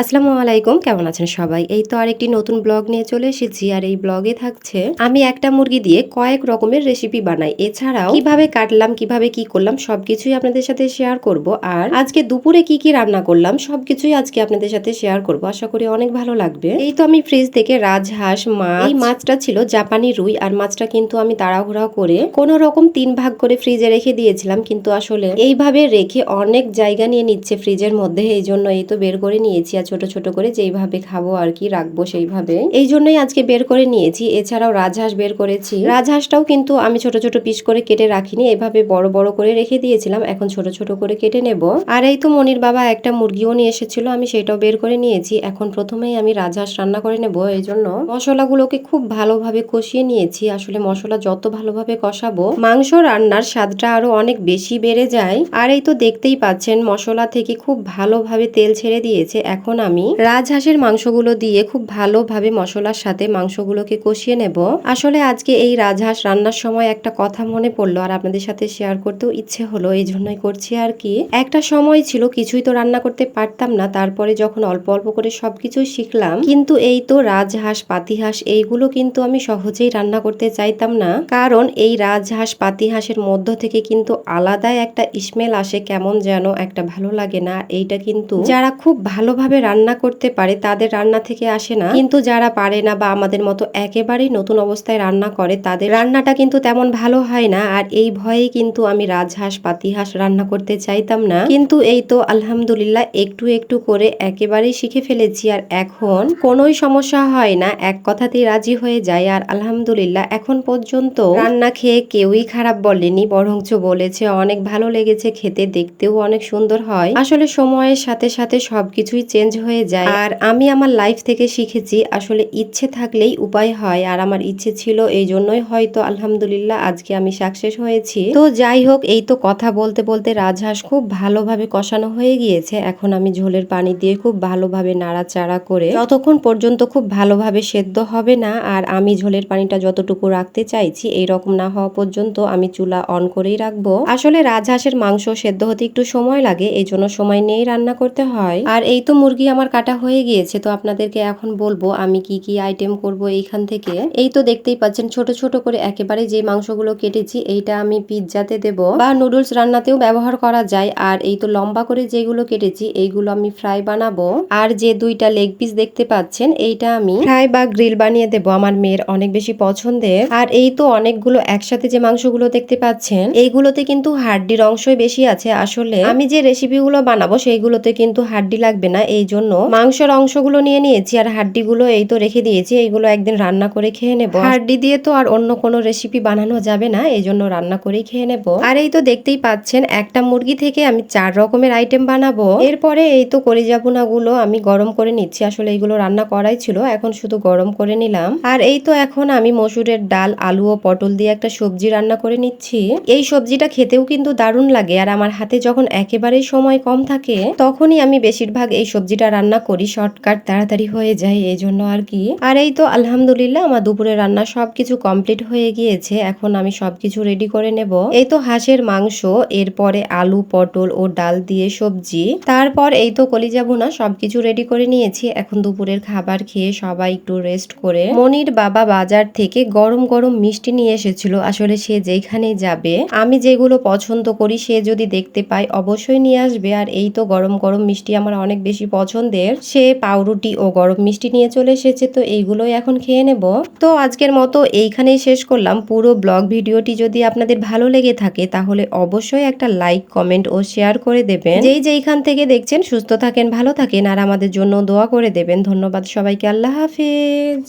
আসসালামু আলাইকুম, কেমন আছেন সবাই? এই তো আরেকটি নতুন ব্লগ নিয়ে চলে এসেছি, আর এই ব্লগে থাকছে, আমি একটা মুরগি দিয়ে কয়েক রকমের রেসিপি বানাই। এছাড়াও কীভাবে কাটলাম, কীভাবে কি করলাম, সবকিছুই আপনাদের সাথে শেয়ার করব, আর আজকে দুপুরে কি কি রান্না করলাম, সবকিছুই আজকে আপনাদের সাথে শেয়ার করব। আশা করি অনেক ভালো লাগবে। এই তো আমি ফ্রিজ থেকে রাজহাঁস, মাছ এই মাছটা ছিল জাপানি রুই, আর মাছটা কিন্তু আমি তাড়াহুড়া করে কোনো রকম তিন ভাগ করে ফ্রিজে রেখে দিয়েছিলাম, কিন্তু আসলে এইভাবে রেখে অনেক জায়গা নিয়ে নিচ্ছে ফ্রিজের মধ্যে, এই জন্য এই তো বের করে নিয়েছি। আর ছোট ছোট করে যেইভাবে খাব আর কি রাখব সেইভাবে। এই জন্যই আজকে বের করে নিয়েছি। এছাড়াও রাজহাঁস বের করেছি। রাজহাঁসটাও কিন্তু আমি ছোট ছোট পিস করে কেটে রাখিনি। এভাবে বড় বড় করে রেখে দিয়েছিলাম। এখন ছোট ছোট করে কেটে নেব। আর এই তো মনির বাবা একটা মুরগিও নিয়ে এসেছিল। আমি সেটাও বের করে নিয়েছি। এখন প্রথমেই আমি রাজহাঁস রান্না করে নেব। এই জন্য মশলাগুলোকে খুব ভালোভাবে কষিয়ে নিয়েছি। আসলে মশলা যত ভালোভাবে কষাবো, মাংস রান্নার স্বাদটা আরও অনেক বেশি বেড়ে যায়। আর এই তো দেখতেই পাচ্ছেন, মশলা থেকে খুব ভালোভাবে তেল ছেড়ে দিয়েছে। এখন আমি রাজহাঁসের মাংসগুলো দিয়ে খুব ভালোভাবে মশলার সাথে মাংসগুলোকে কষিয়ে নেব। আসলে আজকে এই রাজহাঁস রান্নার সময় একটা কথা মনে পড়ল আর আপনাদের সাথে শেয়ার করতেও ইচ্ছে হলো, এই জন্যই করছি আর কি। একটা সময় ছিল, কিছুই তো রান্না করতে পারতাম না, তারপরে যখন অল্প অল্প করে সবকিছুই শিখলাম, কিন্তু এই তো রাজহাঁস, পাতিহাঁস, এইগুলো কিন্তু আমি সহজেই রান্না করতে চাইতাম না। কারণ এই রাজহাঁস, পাতিহাঁসের মধ্য থেকে কিন্তু আলাদাই একটা স্মেল আসে, কেমন যেন একটা ভালো লাগে না। এইটা কিন্তু যারা খুব ভালোভাবে রান্না করতে পারে, তাদের রান্না থেকে আসে না। কিন্তু যারা পারে না বা আমাদের মতো একেবারেই নতুন অবস্থায় রান্না করে, তাদের রান্নাটা কিন্তু তেমন ভালো হয় না। আর এই ভয়েই কিন্তু আমি রাজহাঁস, পাতিহাঁস রান্না করতে চাইতাম না। কিন্তু এই তো আলহামদুলিল্লাহ একটু একটু করে একেবারেই শিখে ফেলেছি। আর এখন কোনোই সমস্যা হয় না, এক কথাতেই রাজি হয়ে যায়। আর আলহামদুলিল্লাহ এখন পর্যন্ত রান্না খেয়ে কেউই খারাপ বলেনি, বরঞ্চ বলেছে অনেক ভালো লেগেছে, খেতে দেখতেও অনেক সুন্দর হয়। আসলে সময়ের সাথে সাথে সবকিছুই চেঞ্জ হয়ে যায়। আর আমি আমার লাইফ থেকে শিখেছি, আসলে ইচ্ছে থাকলেই উপায় হয়। আর আমার ইচ্ছে ছিল এই জন্যই হয়তো, আলহামদুলিল্লাহ, আজকে আমি সাকসেস হয়েছি। তো যাই হোক, এই তো কথা বলতে বলতে রাজহাঁস খুব ভালোভাবে কষানো হয়ে গিয়েছে। এখন আমি ঝোলের পানি দিয়ে খুব ভালোভাবে নাড়াচাড়া করে, যতক্ষণ পর্যন্ত খুব ভালোভাবে সেদ্ধ হবে না, আর আমি ঝোলের পানিটা যতটুকু রাখতে চাইছি এই রকম না হওয়া পর্যন্ত আমি চুলা অন করেই রাখব। আসলে রাজহাঁসের মাংস সেদ্ধ হতে একটু সময় লাগে, এই জন্য সময় নিয়েই রান্না করতে হয়। আর এই তো মুরগি আমার কাটা হয়ে গিয়েছে, তো আপনাদেরকে এখন বলব আমি কি কি আইটেম করব এইখান থেকে। এই তো দেখতেই পাচ্ছেন, ছোট ছোট করে একেবারে যে মাংসগুলো কেটেছি, এইটা আমি পিৎজাতে দেব বা নুডলস রান্নাতেও ব্যবহার করা যায়। আর এই তো লম্বা করে যেগুলো কেটেছি, এইগুলো আমি ফ্রাই বানাবো। আর যে দুইটা লেগ পিস দেখতে পাচ্ছেন, এইটা আমি ফ্রাই বা গ্রিল বানিয়ে দেব আমার মেয়ের অনেক বেশি পছন্দের। আর এই তো অনেকগুলো একসাথে যে মাংসগুলো দেখতে পাচ্ছেন, এইগুলোতে কিন্তু হাড্ডির অংশই বেশি আছে। আসলে আমি যে রেসিপিগুলো বানাবো, সেইগুলোতে কিন্তু হাড্ডি লাগবে না, এই জন্য। মাংসের অংশগুলো নিয়ে নিয়েছি আর হাড্ডিগুলো এই তো রেখে দিয়েছি, এইগুলো একদিন রান্না করে খেয়ে নেব। হাড্ডি দিয়ে তো আর অন্য কোনো রেসিপি বানানো যাবে না, এই জন্য রান্না করেই খেয়ে নেব। আর এই তো দেখতেই পাচ্ছেন, একটা মুরগি থেকে আমি চার রকমের আইটেম বানাবো। এরপরে এই তো কলিজাপুনা গুলো আমি গরম করে নিচ্ছি, আসলে এইগুলো রান্না করাই ছিল, এখন শুধু গরম করে নিলাম। আর এই তো এখন আমি মসুরের ডাল, আলু ও পটল দিয়ে একটা সবজি রান্না করে নিচ্ছি। এই সবজিটা খেতেও কিন্তু দারুণ লাগে, আর আমার হাতে যখন একেবারেই সময় কম থাকে, তখনই আমি বেশিরভাগ এই সবজিটা রান্না করি শর্টকাট তাড়াতাড়ি হয়ে যায় এই জন্য আর কি। আর এই তো আলহামদুলিল্লাহ, আমার দুপুরে রান্না সবকিছু কমপ্লিট হয়ে গিয়েছে, এখন আমি সবকিছু রেডি করে নেব। এই তো হাঁসের মাংস, এরপরে আলু, পটল ও ডাল দিয়ে সবজি, তারপর এই তো কলিজা ভুনা, সবকিছু রেডি করে নিয়েছি। এখন দুপুরের খাবার খেয়ে সবাই একটু রেস্ট করে। মনির বাবা বাজার থেকে গরম গরম মিষ্টি নিয়ে এসেছিল, আসলে সে যেখানেই যাবে, আমি যেগুলো পছন্দ করি সে যদি দেখতে পায়, অবশ্যই নিয়ে আসবে। আর এই তো গরম গরম মিষ্টি আমার অনেক বেশি পছন্দের, সে পাউরুটি ও গরম মিষ্টি নিয়ে চলে এসেছে, তো এইগুলোই এখন খেয়ে নেব। তো আজকের মতো এইখানেই শেষ করলাম। পুরো ব্লগ ভিডিওটি যদি আপনাদের ভালো লেগে থাকে, তাহলে অবশ্যই একটা লাইক, কমেন্ট ও শেয়ার করে দেবেন। যেই যেইখান থেকে দেখছেন, সুস্থ থাকেন, ভালো থাকেন, আর আমাদের জন্য দোয়া করে দেবেন। ধন্যবাদ সবাইকে, আল্লাহ হাফিজ।